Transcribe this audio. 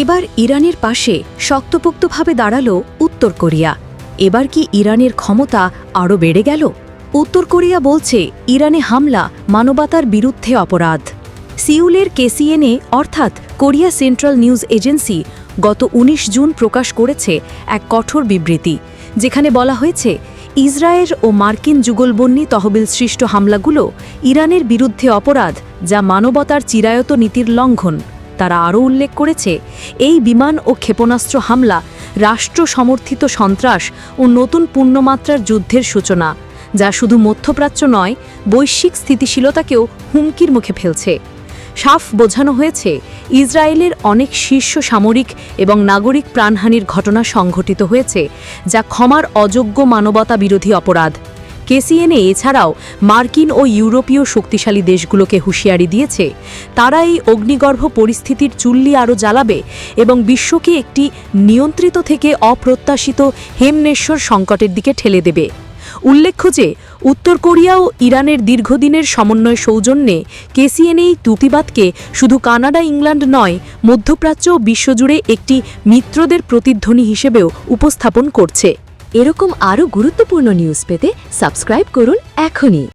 এবার ইরানের পাশে শক্তপোক্তভাবে দাঁড়াল উত্তর কোরিয়া। এবার কি ইরানের ক্ষমতা আরও বেড়ে গেল? উত্তর কোরিয়া বলছে, ইরানে হামলা, মানবতার বিরুদ্ধে অপরাধ। সিউলের কেসিএনএ, অর্থাৎ কোরিয়া সেন্ট্রাল নিউজ এজেন্সি, গত ১৯ জুন প্রকাশ করেছে এক কঠোর বিবৃতি, যেখানে বলা হয়েছে, ইসরায়েল ও মার্কিন যুগলবন্যী তহবিল সৃষ্ট হামলাগুলো ইরানের বিরুদ্ধে অপরাধ, যা মানবতার চিরায়ত নীতির লঙ্ঘন। তারা আরও উল্লেখ করেছে, এই বিমান ও ক্ষেপণাস্ত্র হামলা রাষ্ট্র সমর্থিত সন্ত্রাস ও নতুন পূর্ণমাত্রার যুদ্ধের সূচনা, যা শুধু মধ্যপ্রাচ্য নয়, বৈশ্বিক স্থিতিশীলতাকেও হুমকির মুখে ফেলছে। সাফ বোঝানো হয়েছে, ইসরায়েলের অনেক শীর্ষ সামরিক এবং নাগরিক প্রাণহানির ঘটনা সংঘটিত হয়েছে, যা ক্ষমার অযোগ্য মানবতা বিরোধী অপরাধ। কেসিএনএ এছাড়াও মার্কিন ও ইউরোপীয় শক্তিশালী দেশগুলোকে হুঁশিয়ারি দিয়েছে। তারা এই অগ্নিগর্ভ পরিস্থিতির চুল্লি আরও জ্বালাবে এবং বিশ্বকে একটি নিয়ন্ত্রিত থেকে অপ্রত্যাশিত হেমনেশ্বর সংকটের দিকে ঠেলে দেবে। উল্লেখ্য যে, উত্তর কোরিয়া ও ইরানের দীর্ঘদিনের সমন্বয় সৌজন্যে কেসিএনএই তুতিবাদকে শুধু কানাডা, ইংল্যান্ড নয়, মধ্যপ্রাচ্য বিশ্বজুড়ে একটি মিত্রদের প্রতিধ্বনি হিসেবেও উপস্থাপন করছে। এরকম আরও গুরুত্বপূর্ণ নিউজ পেতে সাবস্ক্রাইব করুন এখনই।